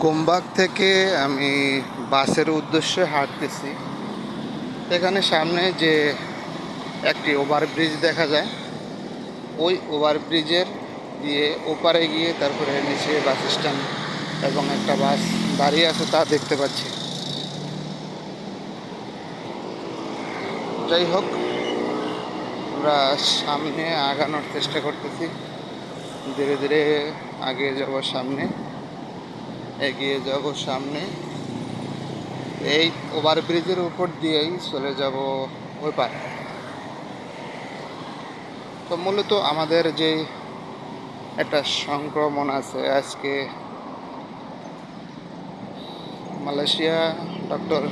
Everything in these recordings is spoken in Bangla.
কুমবাগ থেকে আমি বাসের উদ্দেশ্যে হাঁটতেছি। এখানে সামনে যে একটি ওভারব্রিজ দেখা যায়, ওই ওভারব্রিজের দিয়ে ওপারে গিয়ে তারপরে নিচে বাস স্ট্যান্ড এবং একটা বাস দাঁড়িয়ে আছে তা দেখতে পাচ্ছি। যাই হোক, আমরা সামনে আগানোর চেষ্টা করতেছি। ধীরে ধীরে আগে যাব সামনে। এগিয়ে যাব সামনে। এই ওভারব্রিজের উপর দিয়েই চলে যাব ওই পারে। তো মূলত আমাদের যে একটা সংক্রমণ আছে, আজকে মালয়েশিয়া ডক্টর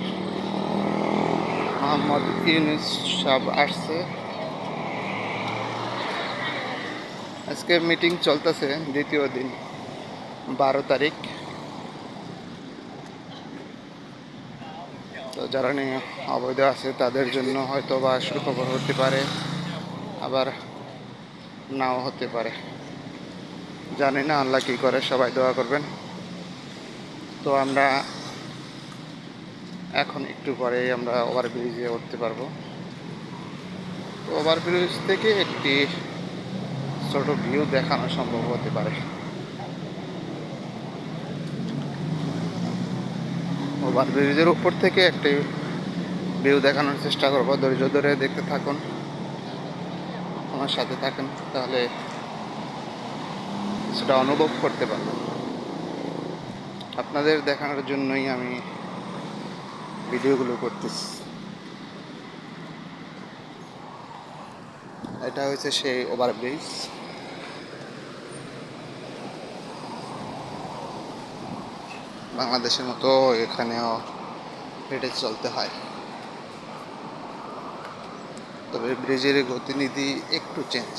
মোহাম্মদ ইউনুস সাহেব আসছে। আজকে মিটিং চলতেছে দ্বিতীয় দিন, বারো তারিখ। যারা নিয়ে অবৈধ আছে, তাদের জন্য হয়তো বা সুখবর হতে পারে, আবার নাও হতে পারে। জানি না আল্লাহ কী করে, সবাই দোয়া করবেন। তো আমরা এখন একটু পরেই আমরা ওভারব্রিজে উঠতে পারব। তো ওভারব্রিজ থেকে একটি ছোট ভিউ দেখানো সম্ভব হতে পারে। ওভারব্রিজের উপর থেকে একটি ভিউ দেখানোর চেষ্টা করব। ধৈর্য ধরে দেখতে থাকুন। আমার সাথে থাকেন, তাহলে সেটা অনুভব করতে পারবেন আপনাদের দেখানোর জন্যই আমি ভিডিওগুলো করতেছি। এটা হয়েছে সেই ওভারব্রিজ বাংলাদেশের মতো এখানেও হেঁটে চলতে হয়। তবে ব্রিজের গতিনীতি একটু চেঞ্জ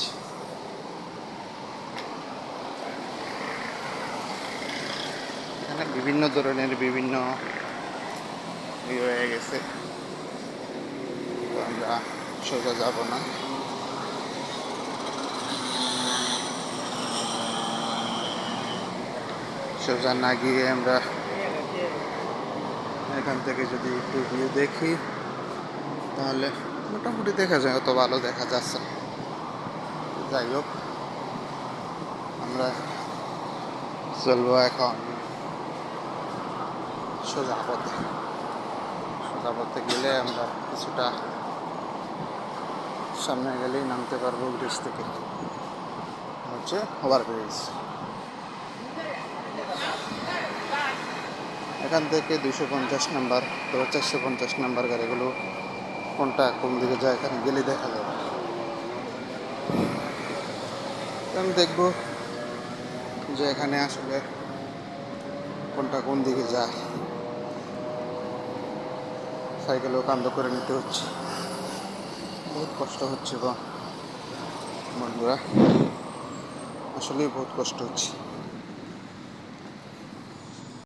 এখানে বিভিন্ন ধরনের বিভিন্ন ইয়ে হয়ে গেছে। আমরা সোজা যাব না। সোজা না গিয়ে আমরা এখান থেকে যদি একটু ভিউ দেখি, তাহলে মোটামুটি দেখা যায়, অত ভালো দেখা যাচ্ছে যাই হোক, আমরা চলবো এখন সোজা পথে। সোজা পথে গেলে আমরা কিছুটা সামনে গেলেই নামতে পারব ব্রিজ থেকে। হচ্ছে ওভার এখান থেকে দুশো পঞ্চাশ নাম্বার তো চারশো পঞ্চাশ নাম্বার গাড়িগুলো কোনটা কোন দিকে যায় এখানে গেলে দেখা যাবে। আমি দেখব যে এখানে আসলে কোনটা কোন দিকে যায়। সাইকেলও কান্দ করে নিতে হচ্ছে। বহুত কষ্ট হচ্ছে বন্ধুরা। আসলেই বহুত কষ্ট হচ্ছে।